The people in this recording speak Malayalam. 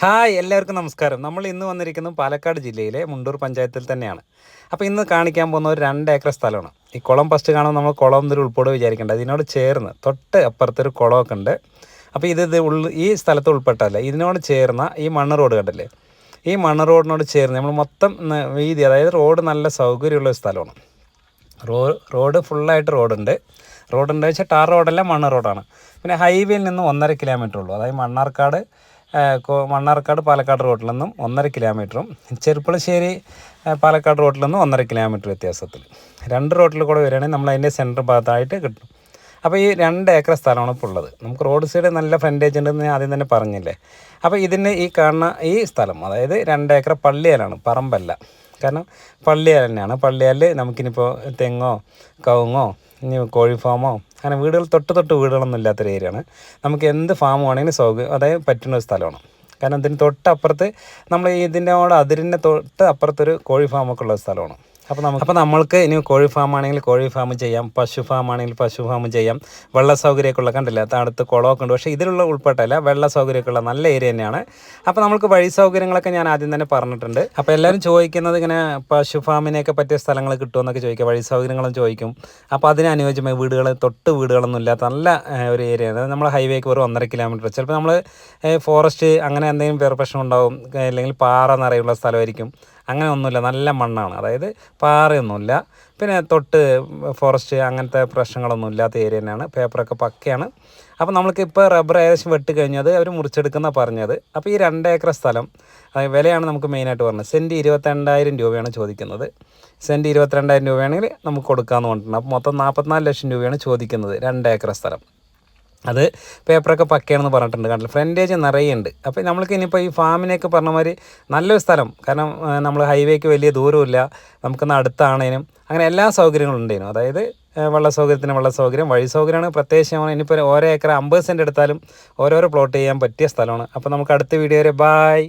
ഹായ് എല്ലാവർക്കും നമസ്കാരം. നമ്മൾ ഇന്ന് വന്നിരിക്കുന്നത് പാലക്കാട് ജില്ലയിലെ മുണ്ടൂർ പഞ്ചായത്തിൽ തന്നെയാണ്. അപ്പോൾ ഇന്ന് കാണിക്കാൻ പോകുന്ന ഒരു രണ്ട് ഏക്കർ സ്ഥലമാണ്. ഈ കുളം ഫസ്റ്റ് കാണുമ്പോൾ നമ്മൾ കുളം എന്നൊരു ഉൾപ്പെടെ വിചാരിക്കേണ്ട. ഇതിനോട് ചേർന്ന് തൊട്ട് അപ്പുറത്തൊരു കുളമൊക്കെ ഉണ്ട്. അപ്പോൾ ഇത് ഇത് ഉള്ള ഈ സ്ഥലത്ത് ഉൾപ്പെട്ടല്ല ഇതിനോട് ചേർന്ന ഈ മണ്ണ് റോഡ് കണ്ടല്ലേ? ഈ മണ്ണ് റോഡിനോട് ചേർന്ന് നമ്മൾ മൊത്തം വീതി അതായത് റോഡ് നല്ല സൗകര്യമുള്ള ഒരു സ്ഥലമാണ്. റോ റോഡ് ഫുള്ളായിട്ട് റോഡുണ്ട്. റോഡുണ്ട് വെച്ചാൽ ടാർ റോഡല്ല മണ്ണ് റോഡാണ്. പിന്നെ ഹൈവേയിൽ നിന്ന് ഒന്നര കിലോമീറ്റർ ഉള്ളൂ. അതായത് മണ്ണാർക്കാട് മണ്ണാർക്കാട് പാലക്കാട് റോഡിൽ നിന്നും ഒന്നര കിലോമീറ്ററും ചെറുപ്പളശ്ശേരി പാലക്കാട് റോഡിൽ നിന്നും ഒന്നര കിലോമീറ്റർ വ്യത്യാസത്തിൽ. രണ്ട് റോഡിൽ കൂടെ വരികയാണെങ്കിൽ നമ്മൾ അതിന്റെ സെന്റർ ഭാഗത്തായിട്ട് കിട്ടും. അപ്പോൾ ഈ രണ്ട് ഏക്കർ സ്ഥലമാണ് ഇപ്പോൾ ഉള്ളത്. നമുക്ക് റോഡ് സൈഡ് നല്ല ഫ്രണ്ടേജ് ഉണ്ടെന്ന് ഞാൻ ആദ്യം തന്നെ പറഞ്ഞില്ലേ? അപ്പോൾ ഇതിന് ഈ കാണുന്ന ഈ സ്ഥലം അതായത് രണ്ട് ഏക്കർ പള്ളിയാലാണ് പറമ്പല്ല. കാരണം പള്ളിയാൽ തന്നെയാണ്. പള്ളിയാൽ നമുക്കിനിപ്പോൾ തെങ്ങോ കവുങ്ങോ ഇനി കോഴി ഫാമോ അങ്ങനെ വീടുകൾ തൊട്ട് തൊട്ട് വീടുകളൊന്നും ഇല്ലാത്തൊരു ഏരിയയാണ് നമുക്ക് എന്ത് ഫാം വേണമെങ്കിലും സൗകര്യം അതായത് പറ്റുന്ന ഒരു സ്ഥലമാണ്. കാരണം ഇതിന് തൊട്ടപ്പുറത്ത് നമ്മൾ ഇതിന്റെ അതിരിന്റെ തൊട്ട് അപ്പുറത്തൊരു കോഴി ഫാമൊക്കെ ഉള്ള സ്ഥലമാണ്. അപ്പോൾ നമുക്ക് അപ്പോൾ നമ്മൾക്ക് ഇനി കോഴി ഫാം ആണെങ്കിൽ കോഴി ഫാം ചെയ്യാം പശു ഫാം ആണെങ്കിൽ പശു ഫാം ചെയ്യാം. വെള്ള സൗകര്യമൊക്കെ ഉള്ള കണ്ടില്ല അടുത്ത് കുളമൊക്കെ ഉണ്ട്. പക്ഷേ ഇതിലുള്ള ഉൾപ്പെട്ടല്ല വെള്ള സൗകര്യമൊക്കെ ഉള്ള നല്ല ഏരിയ തന്നെയാണ്. അപ്പോൾ നമുക്ക് വഴി സൗകര്യങ്ങളൊക്കെ ഞാൻ ആദ്യം തന്നെ പറഞ്ഞിട്ടുണ്ട്. അപ്പോൾ എല്ലാവരും ചോദിക്കുന്നത് ഇങ്ങനെ പശു ഫാമിനെയൊക്കെ പറ്റിയ സ്ഥലങ്ങൾ കിട്ടുമെന്നൊക്കെ ചോദിക്കുക വഴി സൗകര്യങ്ങളും ചോദിക്കും. അപ്പോൾ അതിന് അനുയോജ്യമായ വീടുകൾ തൊട്ട് വീടുകളൊന്നും ഇല്ലാത്ത നല്ല ഒരു ഏരിയ അതായത് നമ്മൾ ഹൈവേക്ക് വെറും ഒന്നര കിലോമീറ്റർ ചിലപ്പോൾ നമ്മൾ ഫോറസ്റ്റ് അങ്ങനെ എന്തെങ്കിലും വേറെ പ്രശ്നം ഉണ്ടാവും. അല്ലെങ്കിൽ പാറ നിറയുള്ള സ്ഥലമായിരിക്കും. അങ്ങനെ ഒന്നുമില്ല നല്ല മണ്ണാണ്. അതായത് പാറയൊന്നുമില്ല. പിന്നെ തൊട്ട് ഫോറസ്റ്റ് അങ്ങനത്തെ പ്രശ്നങ്ങളൊന്നും ഇല്ലാത്ത ഏരിയ തന്നെയാണ് പേപ്പറൊക്കെ പക്കയാണ്. അപ്പോൾ നമ്മൾക്ക് ഇപ്പോൾ റബ്ബർ ഏകദേശം വെട്ടി കഴിഞ്ഞത് അവർ മുറിച്ചെടുക്കുന്ന പറഞ്ഞത്. അപ്പോൾ ഈ രണ്ട് ഏക്കർ സ്ഥലം വിലയാണ് നമുക്ക് മെയിനായിട്ട് പറഞ്ഞത്. സെന്റ് ഇരുപത്തിരണ്ടായിരം രൂപയാണ് ചോദിക്കുന്നത്. സെന്റ് ഇരുപത്തിരണ്ടായിരം രൂപയാണെങ്കിൽ നമുക്ക് കൊടുക്കാമെന്ന് പറഞ്ഞിട്ടുണ്ട്. അപ്പോൾ മൊത്തം നാൽപ്പത്തിനാല് ലക്ഷം രൂപയാണ് ചോദിക്കുന്നത് രണ്ട് ഏക്കർ സ്ഥലം. അത് പേപ്പറൊക്കെ പക്കയാണെന്ന് പറഞ്ഞിട്ടുണ്ട് കണ്ടില്ല? ഫ്രണ്ടേജ് നിറയെ ഉണ്ട് അപ്പോൾ നമ്മൾക്ക് ഇനിയിപ്പോൾ ഈ ഫാമിനെയൊക്കെ പറഞ്ഞ മാതിരി നല്ലൊരു സ്ഥലം. കാരണം നമ്മൾ ഹൈവേക്ക് വലിയ ദൂരമില്ല നമുക്കൊന്ന് അടുത്താണേനും. അങ്ങനെ എല്ലാ സൗകര്യങ്ങളും ഉണ്ടേനും. അതായത് വെള്ള സൗകര്യത്തിന് വെള്ള സൗകര്യം വഴി സൗകര്യമാണ്. പ്രത്യേകിച്ച് ഇനിയിപ്പോൾ ഓരോ ഏക്കർ അമ്പത് സെന്റ് എടുത്താലും ഓരോരോ പ്ലോട്ട് ചെയ്യാൻ പറ്റിയ സ്ഥലമാണ്. അപ്പോൾ നമുക്ക് അടുത്ത വീഡിയോ വരെ. ബായ്